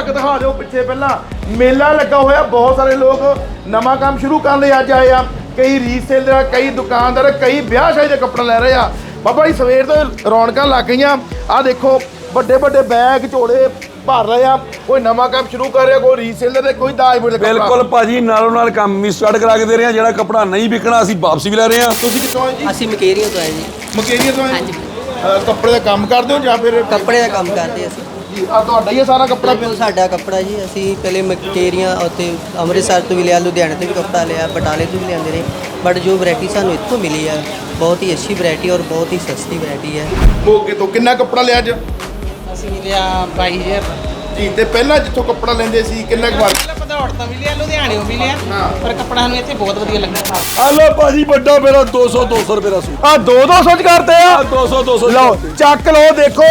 ਤੱਕ ਦਿਖਾ ਦਿਓ ਪਿੱਛੇ ਪਹਿਲਾਂ। ਮੇਲਾ ਲੱਗਾ ਹੋਇਆ ਬਹੁਤ ਸਾਰੇ ਲੋਕ ਨਵਾਂ ਕੰਮ ਸ਼ੁਰੂ ਕਰਨ ਲਈ ਅੱਜ ਆਏ ਆ। ਕਈ ਰੀਸੇਲਰ ਕਈ ਦੁਕਾਨਦਾਰ ਕਈ ਵਿਆਹ ਸ਼ਾਦੀ ਦੇ ਕੱਪੜੇ ਲੈ ਰਹੇ ਆ। ਬਾਬਾ ਜੀ ਸਵੇਰ ਤੋਂ ਰੌਣਕਾਂ ਲੱਗ ਗਈਆਂ। ਆ ਦੇਖੋ ਵੱਡੇ ਵੱਡੇ ਬੈਗ ਝੋਲੇ ਭਰ ਰਹੇ ਆ। ਕੋਈ ਨਵਾਂ ਕੰਮ ਸ਼ੁਰੂ ਕਰ ਰਿਹਾ ਕੋਈ ਰੀਸੇਲਰ ਤੇ ਕੋਈ ਦਾਜ ਬੋਲੇ ਬਿਲਕੁਲ ਭਾਜੀ ਨਾਲੋਂ ਨਾਲ ਕੰਮ ਵੀ ਸਟਾਰਟ ਕਰਾ ਕੇ ਦੇ ਰਹੇ ਆ। ਜਿਹੜਾ ਕੱਪੜਾ ਨਹੀਂ ਵਿਕਣਾ ਅਸੀਂ ਵਾਪਸੀ ਵੀ ਲੈ ਰਹੇ ਆ। ਤੁਸੀਂ ਕਿੱਥੋਂ ਆਏ ਜੀ? ਅਸੀਂ ਮਕੇਰੀਆਂ ਤੋਂ ਆਏ ਜੀ। ਮਕੇਰੀਆ ਤੋਂ ਆਏ ਹਾਂਜੀ। ਕੱਪੜੇ ਦਾ ਕੰਮ ਕਰਦੇ ਹੋ ਜਾਂ ਫਿਰ ਕੱਪੜੇ ਦਾ ਕੰਮ ਕਰਦੇ ਅਸੀਂ। ਜੀ ਆ ਤੁਹਾਡਾ ਹੀ ਇਹ ਸਾਰਾ ਕੱਪੜਾ? ਬਿਲਕੁਲ ਸਾਡਾ ਕੱਪੜਾ ਜੀ ਅਸੀਂ ਪਹਿਲੇ ਮਕੇਰੀਆਂ ਉੱਥੇ ਅੰਮ੍ਰਿਤਸਰ ਤੋਂ ਵੀ ਲਿਆ ਲੁਧਿਆਣੇ ਤੋਂ ਵੀ ਕੱਪੜਾ ਲਿਆ ਬਟਾਲੇ ਤੋਂ ਵੀ ਲਿਆਂਦੇ ਨੇ। ਬਟ ਜੋ ਵੈਰਾਈਟੀ ਸਾਨੂੰ ਇੱਥੋਂ ਮਿਲੀ ਹੈ ਬਹੁਤ ਹੀ ਅੱਛੀ ਵੈਰਾਈਟੀ ਔਰ ਬਹੁਤ ਹੀ ਸਸਤੀ ਵੈਰਾਈਟੀ ਹੈ ਮੋਗੇ ਤੋਂ ਕਿੰਨਾ ਕੱਪੜਾ ਲਿਆ ਅੱਜ? ਅਸੀਂ ਲਿਆ 22000 ਜੀ ਤੇ ਪਹਿਲਾਂ ਜਿੱਥੋਂ ਕੱਪੜਾ ਲੈਂਦੇ ਸੀ ਕਿੰਨਾ ਕੁ ਵਾਰ? ਭਦੌੜ ਤੋਂ ਵੀ ਲਿਆ ਲੁਧਿਆਣਿਓਂ ਵੀ ਲਿਆ ਪਰ ਕੱਪੜਾ ਸਾਨੂੰ ਇੱਥੇ ਬਹੁਤ ਵਧੀਆ ਲੱਗਾ ਆ ਲੋ ਭਾਜੀ ਵੱਡਾ ਮੇਰਾ 200 200 ਰੁਪਏ ਦਾ ਸੂਟ। ਆ 2 200 ਚ ਕਰਤੇ ਆ? ਆ 200 200 ਲਓ ਚੱਕ ਲਓ ਦੇਖੋ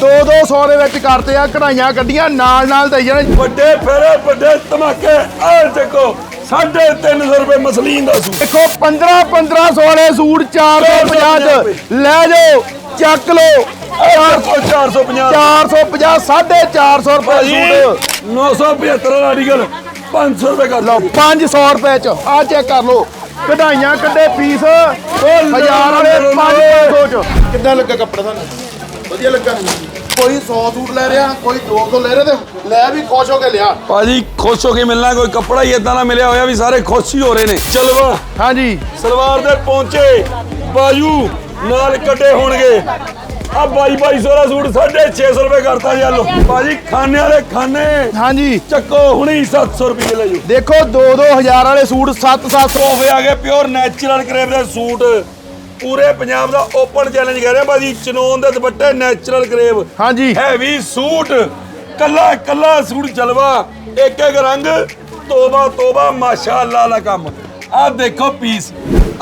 2 200 ਦੇ ਵਿੱਚ ਕਰਤੇ ਆ ਕਢਾਈਆਂ ਕੱਢੀਆਂ ਨਾਲ ਨਾਲ ਦਈ ਜਾਣੇ। ਵੱਡੇ ਫੇਰੇ ਵੱਡੇ ਧਮਾਕੇ ਆ ਦੇਖੋ 350 ਰੁਪਏ ਮਸਲੀਨ ਦਾ ਸੂਟ। ਦੇਖੋ 15 1500 ਵਾਲੇ ਸੂਟ 450 ਚ। ਲੈ ਜਾਓ ਚੱਕ ਲਓ। 400 450 450 450 ਰੁਪਏ ਸੂਟ। 975 ਦਾ ਆਰਟੀਕਲ 500 ਰੁਪਏ ਕਰ ਲਓ 500 ਰੁਪਏ ਚ ਆ ਚੈੱਕ ਕਰ ਲਓ। ਕਢਾਈਆਂ ਕੱਢੇ ਪੀਸ ਹਜ਼ਾਰ ਵਾਲੇ 500 ਚ। ਕਿੱਦਾਂ ਲੱਗਾ ਕੱਪੜਾ ਤੁਹਾਨੂੰ? ਵਧੀਆ ਲੱਗਾ ਕੋਈ 100 ਸੂਟ ਲੈ ਰਿਹਾ ਕੋਈ 200 ਲੈ ਰਿਹਾ ਤੇ ਲੈ ਵੀ ਖੁਸ਼ ਹੋ ਕੇ ਲਿਆ। ਭਾਜੀ ਖੁਸ਼ ਹੋ ਕੇ ਮਿਲਣਾ ਕੋਈ ਕੱਪੜਾ ਹੀ ਇਦਾਂ ਦਾ ਮਿਲਿਆ ਹੋਇਆ ਵੀ ਸਾਰੇ ਖੁਸ਼ ਹੀ ਹੋ ਰਹੇ ਨੇ। ਚਲਵਾ ਹਾਂਜੀ। ਸਲਵਾਰ ਦੇ ਪਹੁੰਚੇ ਬਾਜੂ ਨਾਲ ਕੱਟੇ ਹੋਣਗੇ। ਆ ਬਾਈ ਬਾਈ ਸੌ ਸੂਟ 650 ਰੁਪਏ ਕਰਤਾ ਜੀ ਲੋ ਭਾਜੀ ਖਾਣੇ ਵਾਲੇ ਖਾਣੇ। ਹਾਂਜੀ। ਚੱਕੋ ਹੁਣੀ 700 ਰੁਪਏ ਲੈ ਜਾਓ। ਦੇਖੋ 2-2000 ਵਾਲੇ ਸੂਟ 7-700 ਤੋਹਫੇ ਆ ਗਏ ਪਿਓਰ ਨੈਚੁਰਲ ਕਰੇਪ ਦੇ ਸੂਟ। ਪੂਰੇ ਪੰਜਾਬ ਦਾ ਓਪਨ ਚੈਲੰਜ ਕਰ ਰਿਹਾ ਭਾਜੀ ਚਨੋਨ ਦੇ ਦੁਪੱਟੇ ਨੈਚੁਰਲ ਕਰੇਪ ਹਾਂਜੀ। Heavy suit. ਕੱਲਾ ਕੱਲਾ ਸੂਟ ਜਲਵਾ ਇੱਕ ਇੱਕ ਰੰਗ ਤੋਬਾ ਤੋਬਾ ਮਾਸ਼ਾਅੱਲਾ ਦਾ ਕੰਮ। ਆ ਦੇਖੋ ਪੀਸ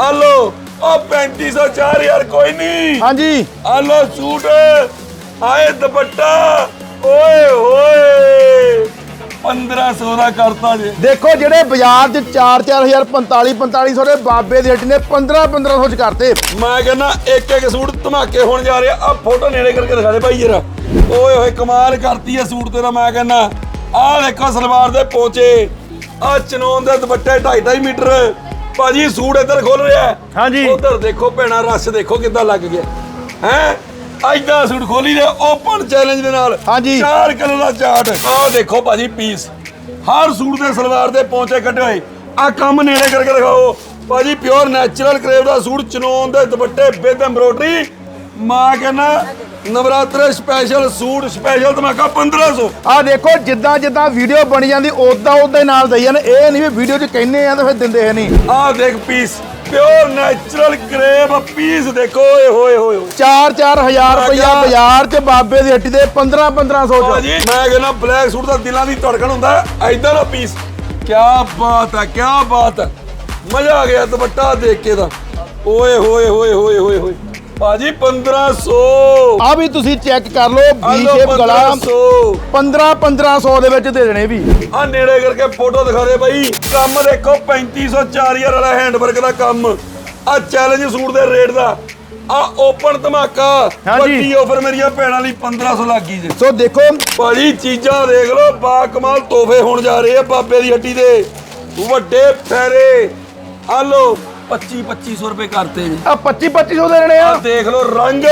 ਆ ਲੋ ਉਹ 3500 4000 ਕੋਈ ਨਹੀਂ। ਹਾਂਜੀ। ਆ ਲੋ ਸੂਟ। ਆਏ ਦੁਪੱਟਾ। ਓਏ ਹੋਏ। 1500 ਦਾ ਕਰਤਾ ਜੇ। ਦੇਖੋ ਜਿਹੜੇ ਬਾਜ਼ਾਰ 'ਚ 4-4000 45-4500 ਦੇ ਬਾਬੇ ਦੇ ਹੱਟੀ ਨੇ 15-1500 ਚ ਕਰਤੇ। ਮੈਂ ਕਹਿੰਦਾ ਇੱਕ ਇੱਕ ਸੂਟ ਧਮਾਕੇ ਹੋਣ ਜਾ ਰਿਹਾ। ਆ ਫੋਟੋ ਨੇੜੇ ਕਰਕੇ ਦਿਖਾ ਦੇ ਭਾਈ ਜਰਾ। ਓਏ ਹੋਏ ਕਮਾਲ ਕਰਤੀ ਹੈ ਸੂਟ ਤੇਰਾ ਮੈਂ ਕਹਿੰਦਾ। ਆਹ ਦੇਖੋ ਸਲਵਾਰ ਦੇ ਪੋਚੇ। ਆ ਚਨੋਨ ਦੇ ਦੁਪੱਟੇ 2.5 ਮੀਟਰ। ਭਾਜੀ ਸੂਟ ਇੱਧਰ ਖੋਲ ਰਿਹਾ ਹਾਂਜੀ। ਉਧਰ ਦੇਖੋ ਭੈਣਾ ਰਸ਼ ਦੇਖੋ ਕਿੱਦਾਂ ਲੱਗ ਗਿਆ। ਹੈ? ਐਦਾਂ ਸੂਟ ਖੋਲੀ ਦੇ ਓਪਨ ਚੈਲੰਜ ਦੇ ਨਾਲ। ਹਾਂਜੀ। ਚਾਰ ਕਲਰ ਦਾ ਚਾਰਟ। ਆਹ ਦੇਖੋ ਭਾਜੀ ਪੀਸ ਹਰ ਸੂਟ ਦੇ ਸਲਵਾਰ ਦੇ ਪੌਂਚੇ ਕੱਢੇ ਹੋਏ। ਆ ਕੰਮ ਨੇੜੇ ਕਰਕੇ ਦਿਖਾਓ। ਭਾਜੀ ਪਿਓਰ ਨੈਚੁਰਲ ਕਰੇਵ ਦਾ ਸੂਟ ਚਨੋਨ ਦੇ ਦੁਪੱਟੇ ਵਿਦ ਐਮਬ੍ਰੋਇਡਰੀ ਮਾਂ ਕਹਿੰਦਾ ਨਵਰਾਤਰੇ ਸਪੈਸ਼ਲ ਸੂਟ ਸਪੈਸ਼ਲ ਧਮਾਕਾ 1500 ਆ ਦੇਖੋ ਜਿੱਦਾਂ ਜਿੱਦਾਂ ਵੀਡੀਓ ਬਣੀ ਜਾਂਦੀ ਉਦਾਂ ਉਦਾਂ ਨਾਲ ਦਈ ਜਾਂਦੇ। ਇਹ ਨਹੀਂ ਵੀ ਵੀਡੀਓ 'ਚ ਕਹਿੰਦੇ ਆ ਤਾਂ ਫਿਰ ਦਿੰਦੇ ਹੈ ਨਹੀਂ। ਆਹ ਦੇਖ piece pure natural crepe piece ਦੇਖੋ ਓਏ ਹੋਏ ਹੋਏ ਹੋਏ। 4-4000 ਰੁਪਇਆ ਬਾਜ਼ਾਰ 'ਚ ਬਾਬੇ ਦੀ ਹੱਟੀ ਦੇ 15-1500 ਚ। ਭਾਜੀ ਮੈਂ ਕਹਿੰਦਾ ਬਲੈਕ ਸੂਟ ਦਾ ਦਿਲਾਂ ਦੀ ਧੜਕਣ ਹੁੰਦਾ ਐਦਾਂ ਦਾ ਪੀਸ ਕੀ ਬਾਤ ਹੈ ਕੀ ਬਾਤ ਹੈ। ਮਜ਼ਾ ਆ ਗਿਆ ਦੁਪੱਟਾ ਦੇਖ ਕੇ ਤਾਂ। ਓਏ ਹੋਏ ਹੋਏ ਹੋਏ ਹੋਏ ਹੋਏ। ਭਾਜੀ 1500 ਆ ਵੀ ਤੁਸੀਂ ਚੈੱਕ ਕਰ ਲਓ ਲਓ ਸ਼ੇਪ ਗਲਾ 1500 15-1500 ਦੇ ਵਿੱਚ ਦੇ ਦੇਣੇ ਵੀ। ਆ ਨੇੜੇ ਕਰਕੇ ਫੋਟੋ ਦਿਖਾ ਦੇ ਬਾਈ। ਕੰਮ ਦੇਖੋ 3500 4000 ਵਾਲਾ ਹੈਂਡਵਰਕ ਦਾ ਕੰਮ। ਆ ਚੈਲੰਜ ਸੂਟ ਦੇ ਰੇਟ ਦਾ। ਆ ਓਪਨ ਧਮਾਕਾ। ਵੱਡੀ ਆਫਰ ਮੇਰੀਆਂ ਭੈਣਾਂ ਲਈ 1500 ਲੱਗੀ ਜੇ। ਸੋ ਦੇਖੋ। ਭਾਜੀ ਚੀਜ਼ਾਂ ਦੇਖ ਲਓ ਬਾ ਕਮਾਲ ਤੋਹਫੇ ਹੋਣ ਜਾ ਰਹੇ ਆ ਬਾਬੇ ਦੀ ਹੱਟੀ ਦੇ। ਵੱਡੇ ਫੈਰੇ। ਆ ਲੋ 25 2500 ਰੁਪਏ ਕਰਤੇ ਜੀ। ਆ 25-2500 ਦੇ ਦੇਣੇ ਆ। ਆ ਦੇਖ ਲਓ ਰੰਗ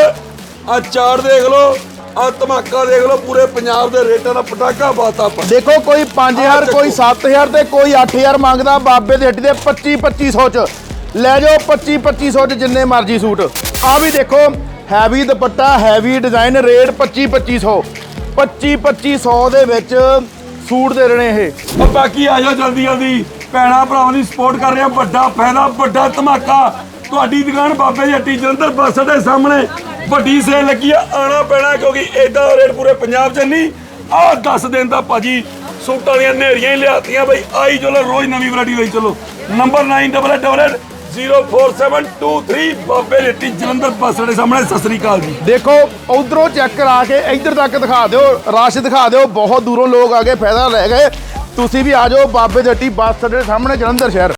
ਆ ਚਾਰ ਦੇਖ ਲਓ ਆ ਧਮਾਕਾ ਦੇਖ ਲਓ ਪੂਰੇ ਪੰਜਾਬ ਦੇ ਰੇਟਾਂ ਦਾ ਪਟਾਕਾ ਬਾਤਾ ਆਪਾਂ। ਦੇਖੋ ਕੋਈ 5000 ਦੇਖੋ। ਕੋਈ 7000 ਤੇ ਕੋਈ 8000 ਮੰਗਦਾ ਬਾਬੇ ਦੀ ਹੱਟੀ ਦੇ 25-2500 ਚ। ਲੈ ਜਾਓ 25-2500 ਚ ਜਿੰਨੇ ਮਰਜ਼ੀ ਸੂਟ। ਆ ਵੀ ਦੇਖੋ ਹੈਵੀ ਦੁਪੱਟਾ ਹੈਵੀ ਡਿਜ਼ਾਈਨ ਰੇਟ 25-2500 25-2500 ਦੇ ਵਿੱਚ ਸੂਟ ਦੇ ਰਹੇ ਇਹ। ਬਾਕੀ ਆ ਜਾਓ ਜਲਦੀ ਜਲਦੀ ਭੈਣਾ ਭਰਾਵਾਂ ਦੀ ਸਪੋਰਟ ਕਰ ਰਿਹਾ, ਵੱਡਾ ਫਾਇਦਾ, ਵੱਡਾ ਧਮਾਕਾ। ਤੁਹਾਡੀ ਦੁਕਾਨ ਬਾਬੇ ਦੀ ਹੱਟੀ ਜਲੰਧਰ ਬੱਸ ਦੇ ਸਾਹਮਣੇ। ਵੱਡੀ ਸੇਲ ਲੱਗੀ ਆ ਆਣਾ ਪੈਣਾ ਕਿਉਂਕਿ ਏਦਾਂ ਰੇਟ ਪੂਰੇ ਪੰਜਾਬ 'ਚ ਨਹੀਂ। ਆਹ 10 ਦਿਨ ਦਾ ਭਾਜੀ, ਸੂਟਾਂ ਦੀਆਂ ਨੇਰੀਆਂ ਹੀ ਲਿਆਤੀਆਂ ਬਈ, ਆਈ ਚਲੋ ਰੋਜ਼ ਨਵੀਂ ਵੈਰਾਈਟੀ ਲਈ ਚਲੋ। ਨੰਬਰ 9888 04723 ਬਾਬੇ ਦੀ ਹੱਟੀ ਜਲੰਧਰ ਬੱਸ ਦੇ ਸਾਹਮਣੇ। ਸਤਿ ਸ੍ਰੀ ਅਕਾਲ ਜੀ। ਦੇਖੋ, ਉਧਰੋਂ ਚੈੱਕ ਕਰਾ ਕੇ ਇੱਧਰ ਤੱਕ ਦਿਖਾ ਦਿਓ, ਰਸ਼ ਦਿਖਾ ਦਿਓ, ਬਹੁਤ ਦੂਰੋਂ ਲੋਕ ਆ ਕੇ ਫਾਇਦਾ ਲੈ ਗਏ। ਤੁਸੀਂ ਵੀ ਆ ਜਾਓ ਬਾਬੇ ਦੀ ਹੱਟੀ ਬੱਸ ਅੱਡੇ ਦੇ ਸਾਹਮਣੇ ਜਲੰਧਰ ਸ਼ਹਿਰ।